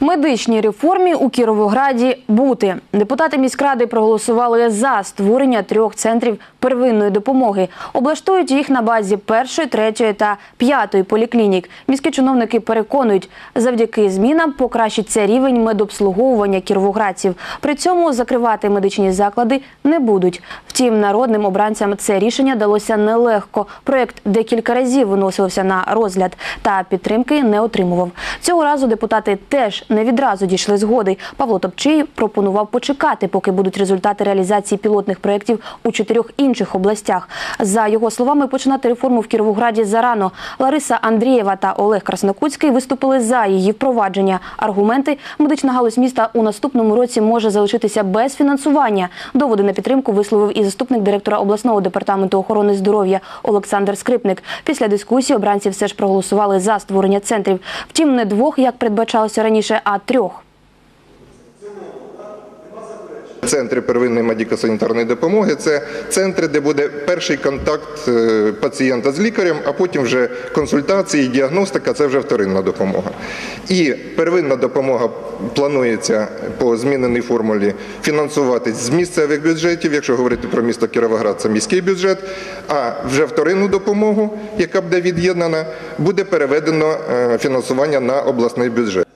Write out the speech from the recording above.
Медичній реформі у Кіровограді бути депутати міськради проголосували за створення трьох центрів первинної допомоги. Облаштують їх на базі першої, третьої та п'ятої поліклінік. Міські чиновники переконують, завдяки змінам покращиться рівень медобслуговування кіровоградців. При цьому закривати медичні заклади не будуть. Втім, народним обранцям це рішення далося нелегко. Проект декілька разів виносився на розгляд та підтримки не отримував. Цього разу депутати теж не відразу дійшли згоди. Павло Топчий пропонував почекати, поки будуть результати реалізації пілотних проєктів у чотирьох інших областях. За його словами, починати реформу в Кіровограді зарано. Лариса Андрієва та Олег Краснокутський виступили за її впровадження. Аргументи медична галузь міста у наступному році може залишитися без фінансування. Доводи на підтримку висловив і заступник директора обласного департаменту охорони здоров'я Олександр Скрипник. Після дискусії обранці все ж проголосували за створення центрів. Втім, не двох, як передбачалося раніше, а трьох. Центри первинної медико-санітарної допомоги це центри, де буде перший контакт е, пацієнта з лікарем, а потім вже консультації, діагностика це вже вторинна допомога. І первинна допомога планується по зміненій формулі фінансуватись з місцевих бюджетів. Якщо говорити про місто Кіровоград, це міський бюджет. А вже вторинну допомогу, яка буде від'єднана, буде переведено е, фінансування на обласний бюджет.